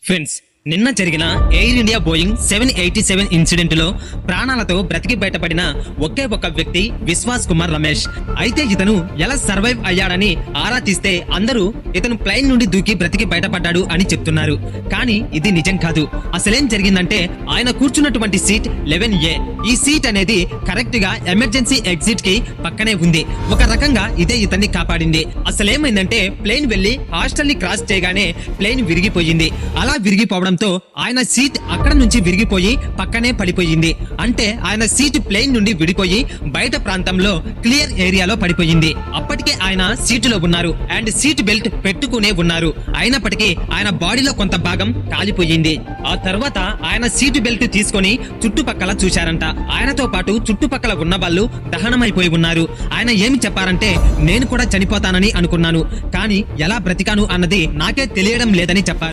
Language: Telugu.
Friends, నిన్న జరిగిన Air India Boeing seven eighty seven ఇన్సిడెంట్లో ప్రాణాలతో బ్రతికి బయటపడిన ఒకే ఒక వ్యక్తి విశ్వాస్ కుమార్ రమేష్. అయితే ఇతను ఎలా సర్వైవ్ అయ్యాడని ఆరా తీస్తే అందరూ ఇతను ప్లైన్ నుండి దూకి బ్రతికి బయటపడ్డాడు అని చెప్తున్నారు. కానీ ఇది నిజం కాదు. అసలేం జరిగిందంటే ఆయన కూర్చున్నటువంటి సీట్ లెవెన్ ఏ. ఈ సీట్ అనేది కరెక్ట్గా ఎమర్జెన్సీ ఎగ్జిట్కి పక్కనే ఉంది. ఒక రకంగా ఇదే ఇతన్ని కాపాడింది. అసలేమైందంటే ప్లేన్ వెళ్ళి హాస్టల్ని క్రాస్ చేయగానే ప్లేన్ విరిగిపోయింది. అలా విరిగిపోవడం కావడంతో ఆయన సీట్ అక్కడ నుంచి విరిగిపోయి పక్కనే పడిపోయింది. అంటే ఆయన సీట్ ప్లేన్ నుండి విడిపోయి బయట ప్రాంతంలో క్లియర్ ఏరియాలో పడిపోయింది. అప్పటికే ఆయన సీటులో ఉన్నారు అండ్ సీట్ బెల్ట్ పెట్టుకునే ఉన్నారు. అయినప్పటికీ ఆయన బాడీలో కొంత భాగం కాలిపోయింది. ఆ తర్వాత ఆయన సీటు బెల్ట్ తీసుకొని చుట్టుపక్కల చూశారంట. ఆయనతో పాటు చుట్టుపక్కల ఉన్న వాళ్ళు దహనమైపోయి ఉన్నారు. ఆయన ఏమి చెప్పారంటే నేను కూడా చనిపోతానని అనుకున్నాను. కానీ ఎలా బ్రతికాను అన్నది నాకే తెలియడం లేదని చెప్పారు.